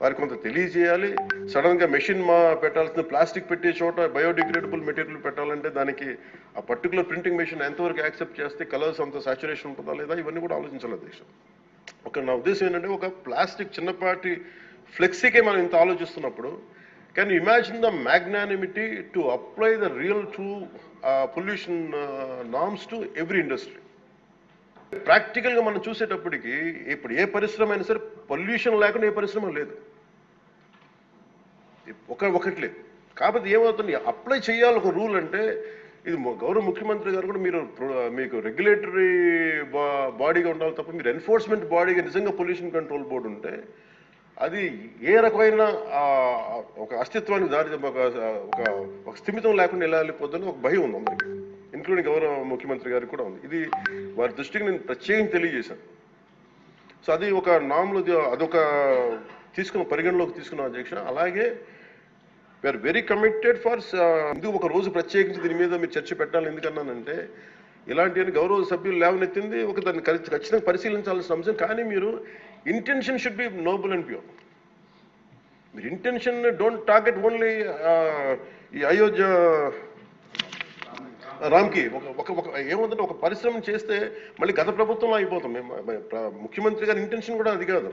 వారికి కొంత తెలియజేయాలి. సడన్గా మెషిన్ మా పెట్టాల్సిన ప్లాస్టిక్ పెట్టే చోట బయోడిగ్రేడబుల్ మెటీరియల్ పెట్టాలంటే దానికి ఆ పర్టికులర్ ప్రింటింగ్ మెషిన్ ఎంతవరకు యాక్సెప్ట్ చేస్తే కలర్స్ అంత సాచురేషన్ ఉంటుందా లేదా ఇవన్నీ కూడా ఆలోచించాలి దేశం. ఒక నా ఉద్దేశం ఏంటంటే ఒక ప్లాస్టిక్ చిన్నపాటి ఫ్లెక్సీకే మనం ఇంత ఆలోచిస్తున్నప్పుడు can imagine the magnanimity to apply the real true pollution norms to every industry ప్రాక్టికల్గా మనం చూసేటప్పటికి ఇప్పుడు ఏ పరిశ్రమ అయినా సరే పొల్యూషన్ లేకుండా ఏ పరిశ్రమ లేదు. ఒక ఒకటి కాబట్టి కాకపోతే ఏమవుతుంది? అప్లై చేయాలి ఒక రూల్ అంటే ఇది గౌరవ ముఖ్యమంత్రి గారు కూడా మీరు మీకు రెగ్యులేటరీ బాడీగా ఉండాలి తప్ప మీరు ఎన్ఫోర్స్మెంట్ బాడీగా నిజంగా పొల్యూషన్ కంట్రోల్ బోర్డు ఉంటే అది ఏ రకమైన ఒక అస్తిత్వానికి దారి ఒక ఒక స్థిమితం లేకుండా ఎలా వెళ్ళిపోద్దని ఒక భయం ఉంది అందరికీ. ఇంక్లూడింగ్ గౌరవ ముఖ్యమంత్రి గారికి కూడా ఉంది. ఇది వారి దృష్టికి నేను ప్రత్యేకంగా తెలియజేశాను. సో అది ఒక నామ్లో అదొక తీసుకున్న పరిగణలోకి తీసుకున్న అధ్యక్ష. అలాగే వీఆర్ వెరీ కమిటెడ్ ఫర్ ఎందుకు ఒక రోజు ప్రత్యేకించి దీని మీద మీరు చర్చ పెట్టాలి? ఎందుకన్నానంటే ఇలాంటి గౌరవ సభ్యులు లేవనెత్తింది ఒక దాన్ని ఖచ్చితంగా పరిశీలించాల్సిన అంశం కానీ మీరు intention should be noble and pure మీరు ఇంటెన్షన్ డోంట్ టార్గెట్ ఓన్లీ ఈ అయోధ్య రామ్కి. ఒక ఒక ఏముందంటే ఒక పరిశ్రమ చేస్తే మళ్ళీ గత ప్రభుత్వంలో అయిపోతాం. మేము ముఖ్యమంత్రి గారి ఇంటెన్షన్ కూడా అది కాదు.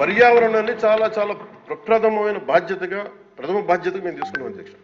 పర్యావరణాన్ని చాలా చాలా ప్రప్రథమమైన బాధ్యతగా ప్రథమ బాధ్యతగా మేము తీసుకున్నాం అధ్యక్ష.